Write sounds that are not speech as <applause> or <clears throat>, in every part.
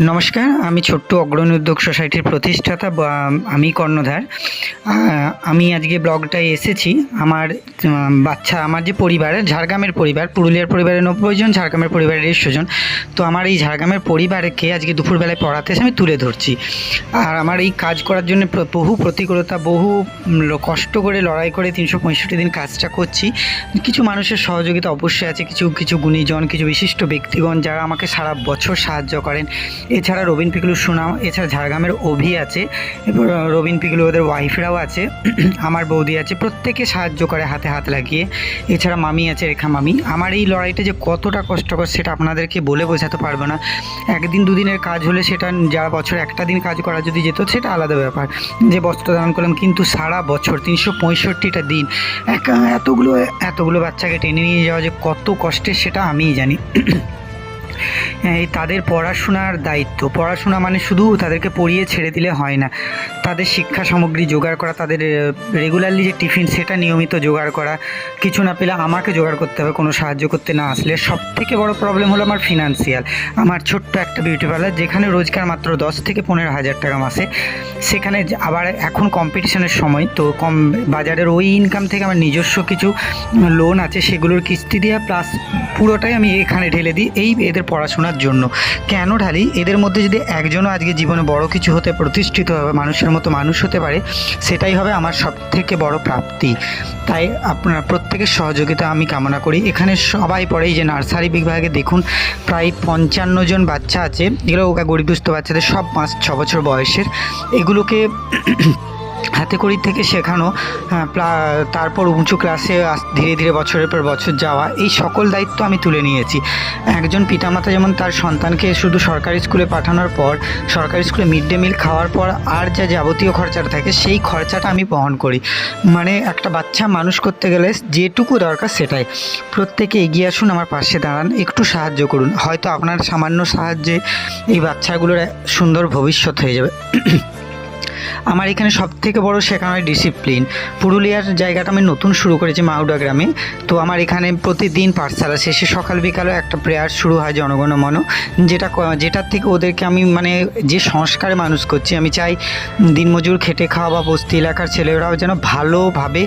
নমস্কার, আমি ছোট্ট অগ্রণী উদ্যোগ সোসাইটির প্রতিষ্ঠাতা বা- আমি কর্ণধার। আমি আজকে ব্লগটায় এসেছি। আমার বাচ্চা, আমার যে পরিবার, ঝাড়গ্রামের পরিবার, পুরুলিয়ার পরিবারের নব্বই জন, ঝাড়গ্রামের পরিবারের একশো জন। তো আমার এই ঝাড়গ্রামের পরিবারকে আজকে দুপুরবেলায় পড়াতে এসে আমি তুলে ধরছি। আর আমার এই কাজ করার জন্য বহু প্রতিকূলতা, বহু কষ্ট করে লড়াই করে তিনশো পঁয়ষট্টি দিন কাজটা করছি। কিছু মানুষের সহযোগিতা অবশ্যই আছে। কিছু কিছু গুণীজন, কিছু বিশিষ্ট ব্যক্তিগণ যারা আমাকে সারা বছর সাহায্য করেন। এছাড়া রবিন পিকলু সুনাম, এছাড়া ঝাড়গ্রামের অভি আছে রবিন পিকলু ওদের ওয়াইফরাও আছে, <clears throat> আমার বৌদি আছে, প্রত্যেকে সাহায্য করে হাতে হাত লাগিয়ে, এছাড়া মামি আছে, রেখা মামি। আমার এই লড়াইটা যে কতটা কষ্টকর সেটা আপনাদেরকে বলে বোঝাতে পারব না। একদিন দুদিনের কাজ হলে সেটা যারা বছর একটা দিন কাজ করা যদি যেত, সেটা আলাদা ব্যাপার। যে বস্ত্র দান করলাম, কিন্তু সারা বছর তিনশো পঁয়ষট্টিটা দিন এক এতগুলো এতগুলো বাচ্চাকে টেনে নিয়ে যাওয়া যে কত কষ্টের সেটা আমিই জানি। <clears throat> তাদের পড়াশোনার দায়িত্ব। পড়াশোনা মানে শুধু তাদেরকে পড়িয়ে ছেড়ে দিলে হয় না। তাদের শিক্ষা সামগ্রী জোগাড় করা, তাদের রেগুলারলি যে টিফিন, সেটা নিয়মিত জোগাড় করা। কিছু না পেলে আমাকে জোগাড় করতে হবে, কোনো সাহায্য করতে না আসলে। সব থেকে বড় প্রবলেম হলো আমার ফিনান্সিয়াল আমার ছোট্ট একটা বিউটি পার্লার যেখানে রোজগার মাত্র দশ থেকে পনেরো হাজার টাকা মাসে। সেখানে আবার এখন কম্পিটিশনের সময়, তো কম বাজারের ওই ইনকাম থেকে আমার নিজস্ব কিছু লোন আছে, সেগুলোর কিস্তি দেওয়া প্লাস পুরোটাই আমি এখানে ঢেলে দিই। এই এদের পড়াশোনার জন্য। কেন ঢালি? এদের মধ্যে যদি একজনও আজকে জীবনে বড় কিছু হতে প্রতিষ্ঠিত হবে, মানুষের মতো মানুষ হতে পারে, সেটাই হবে আমার সব থেকে বড় প্রাপ্তি। তাই আপনার প্রত্যেকের সহযোগিতা আমি কামনা করি। এখানে সবাই পড়ে যে নার্সারি বিভাগে দেখুন, প্রায় পঞ্চান্ন জন বাচ্চা আছে। এগুলো গরিব দুস্থ বাচ্চাদের সব পাঁচ ছ বছর বয়সের। এগুলোকে হাতে কড়ি থেকে শেখানো হ্যাঁ, তারপর উঁচু ক্লাসে ধীরে ধীরে বছরের পর বছর যাওয়া এই সকল দায়িত্ব আমি তুলে নিয়েছি। একজন পিতামাতা যেমন তার সন্তানকে শুধু সরকারি স্কুলে পাঠানোর পর সরকারি স্কুলে মিড ডে মিল খাওয়ার পর আর যা যাবতীয় খরচাটা থাকে সেই খরচাটা আমি বহন করি। মানে একটা বাচ্চা মানুষ করতে গেলে যেটুকু দরকার সেটাই। প্রত্যেকে এগিয়ে আসুন আমার পাশে দাঁড়ান একটু সাহায্য করুন। হয়তো আপনার সামান্য সাহায্যে এই বাচ্চাগুলোর সুন্দর ভবিষ্যৎ হয়ে যাবে। আমার এখানে সব থেকে বড় শেখানো হয় ডিসিপ্লিন পুরুলিয়ার জায়গাটা আমি নতুন শুরু করেছি মাউডা গ্রামে। তো আমার এখানে প্রতিদিন পাঠশালা শেষে সকাল বিকালে একটা প্রেয়ার শুরু হয় জনগণ মন। যেটা যেটার থেকে ওদেরকে আমি মানে যে সংস্কারে মানুষ করছি, আমি চাই দিনমজুর খেটে খাওয়া বা বস্তি এলাকার ছেলেরাও যেন ভালোভাবে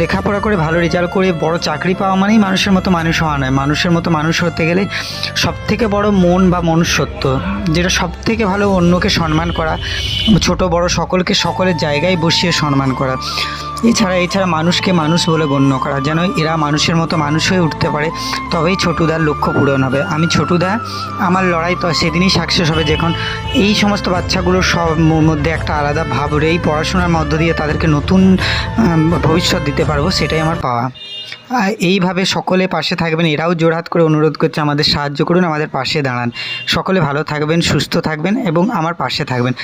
লেখাপড়া করে, ভালো রেজাল্ট করে, বড় চাকরি পাওয়া মানেই মানুষের মতো মানুষ হওয়া নয়। মানুষের মতো মানুষ হতে গেলে সব থেকে বড় মন বা মনুষ্যত্ব, যেটা সব থেকে ভালো অন্যকে সম্মান করা, ছোট বড় সকলকে সকলের জায়গায় বসিয়ে সম্মান করা। এছাড়া এছাড়া মানুষকে মানুষ বলে গণ্য করা। যেন এরা মানুষের মতো মানুষ হয়ে উঠতে পারে, তবেই ছোটুদার লক্ষ্য পূরণ হবে। আমি ছোটুদা আমার লড়াই তো সেদিনই সাকসেস হবে যখন এই সমস্ত বাচ্চাগুলোর সব মধ্যে একটা আলাদা ভাব এই পড়াশোনার মধ্য দিয়ে তাদেরকে নতুন ভবিষ্যৎ দিতে পারব, সেটাই আমার পাওয়া। এইভাবে সকলে পাশে থাকবেন, এরাও জোরহাত করে অনুরোধ করছে, আমাদের সাহায্য করুন, আমাদের পাশে দাঁড়ান। সকলে ভালো থাকবেন, সুস্থ থাকবেন এবং আমার পাশে থাকবেন।